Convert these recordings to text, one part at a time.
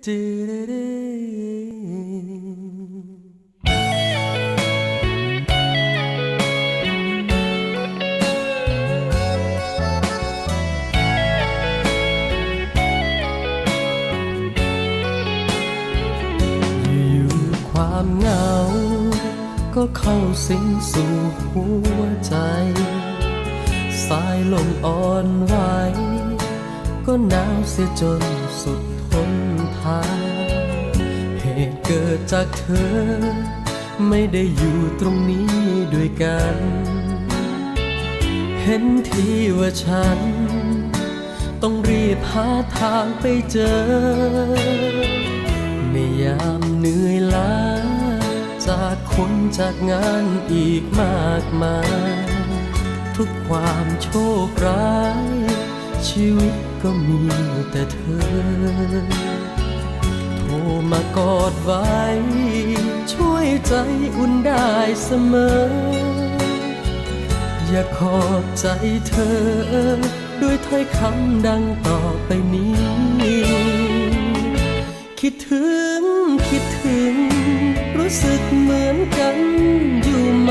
อยู่ๆความเหงา ก็เข้าสิงสู่หัวใจ สายลมอ่อนไหวก็หนาวเสียจนสุด ทนทานเหตุเกิดจากเธอ ไม่ได้อยู่ตรงนี้ด้วยกัน เห็นทีว่าฉัน ต้องรีบหาทางไปเจอ ในยามเหนื่อยล้าจากคนจากงานอีกมากมาย ทุกความโชคร้าย ชีวิตก็มีแต่เธอ โทรมากอดไว้ ช่วยใจอุ่นได้เสมอ อยากขอบใจเธอ ด้วยถ้อยคำดังต่อไปนี้ คิดถึง คิดถึง รู้สึกเหมือนกันอยู่ไหม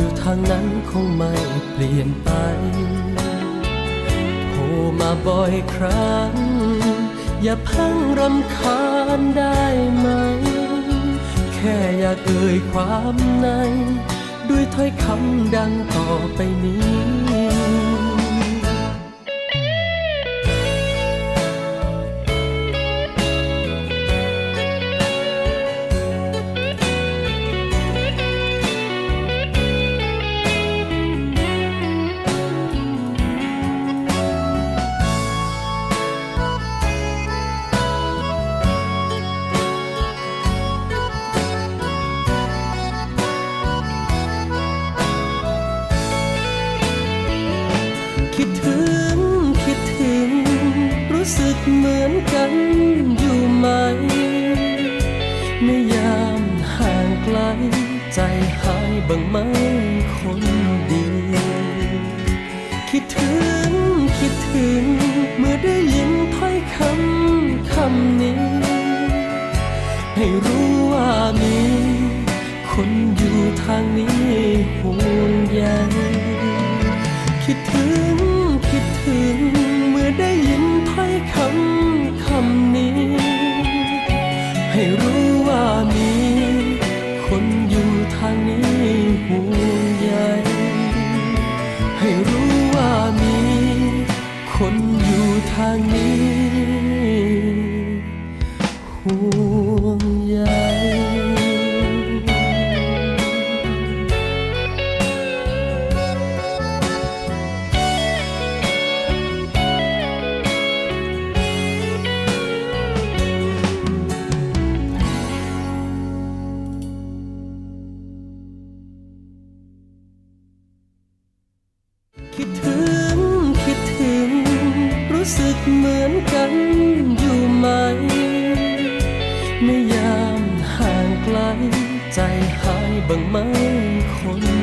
อยู่ทางนั้นคงไม่เปลี่ยนไปโทรมาบ่อยครั้ง อย่าพังรำคาญได้ไหม แค่อยากเอ่ยความใน ด้วยถ้อยคำดังต่อไปนี้ สึกเหมือนกันอยู่ไหมในยามห่างไกล ใจหายบ้างไหมคนดีคิดถึงคิดถึง เมื่อได้ยินถ้อยคำคำนี้ ให้รู้ว่ามี คนอยู่ทางนี้ ให้รู้ว่ามี คนอยู่ทางนี้ห่วงใยให้รู้ว่ามี คนอยู่ทางนี้ห่วง เหมือนกันอยู่ไหม ไม่ยามห่างไกลใจหายบ้างไหมคน